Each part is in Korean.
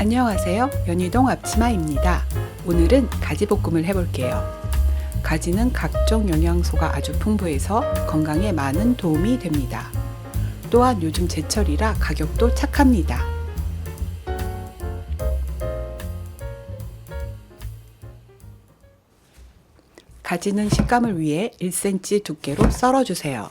안녕하세요. 연희동 앞치마입니다. 오늘은 가지볶음을 해볼게요. 가지는 각종 영양소가 아주 풍부해서 건강에 많은 도움이 됩니다. 또한 요즘 제철이라 가격도 착합니다. 가지는 식감을 위해 1cm 두께로 썰어주세요.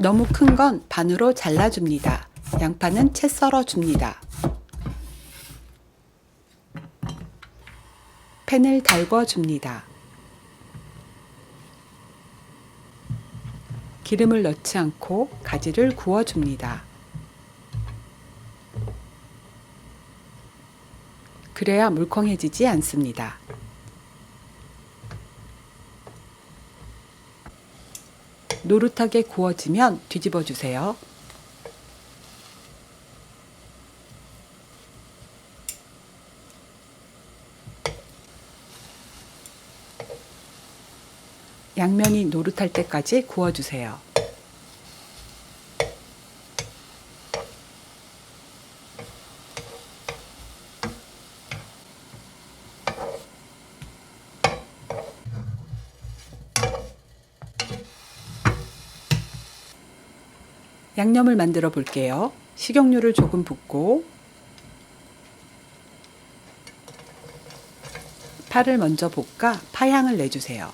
너무 큰 건 반으로 잘라줍니다. 양파는 채 썰어줍니다. 팬을 달궈줍니다. 기름을 넣지 않고 가지를 구워줍니다. 그래야 물컹해지지 않습니다. 노릇하게 구워지면 뒤집어 주세요. 양면이 노릇할 때까지 구워주세요. 양념을 만들어 볼게요. 식용유를 조금 붓고 파를 먼저 볶아 파향을 내주세요.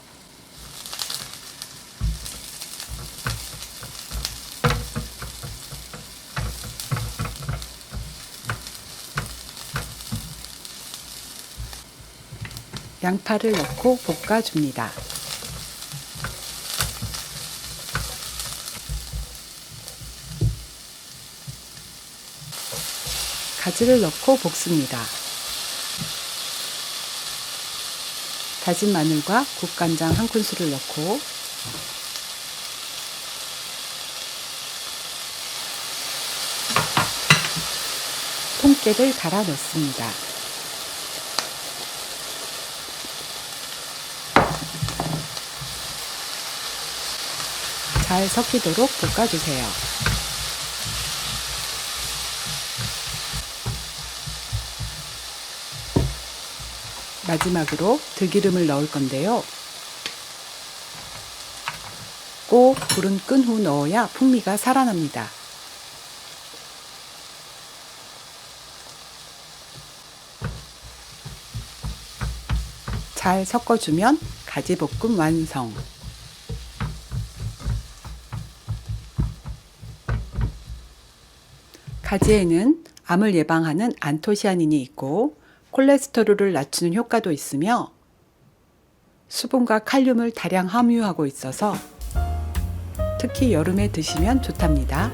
양파를 넣고 볶아줍니다. 가지를 넣고 볶습니다. 다진 마늘과 국간장 한 큰술을 넣고 통깨를 갈아 넣습니다. 잘 섞이도록 볶아주세요. 마지막으로 들기름을 넣을 건데요. 꼭 불은 끈 후 넣어야 풍미가 살아납니다. 잘 섞어주면 가지볶음 완성. 가지에는 암을 예방하는 안토시아닌이 있고 콜레스테롤을 낮추는 효과도 있으며 수분과 칼륨을 다량 함유하고 있어서 특히 여름에 드시면 좋답니다.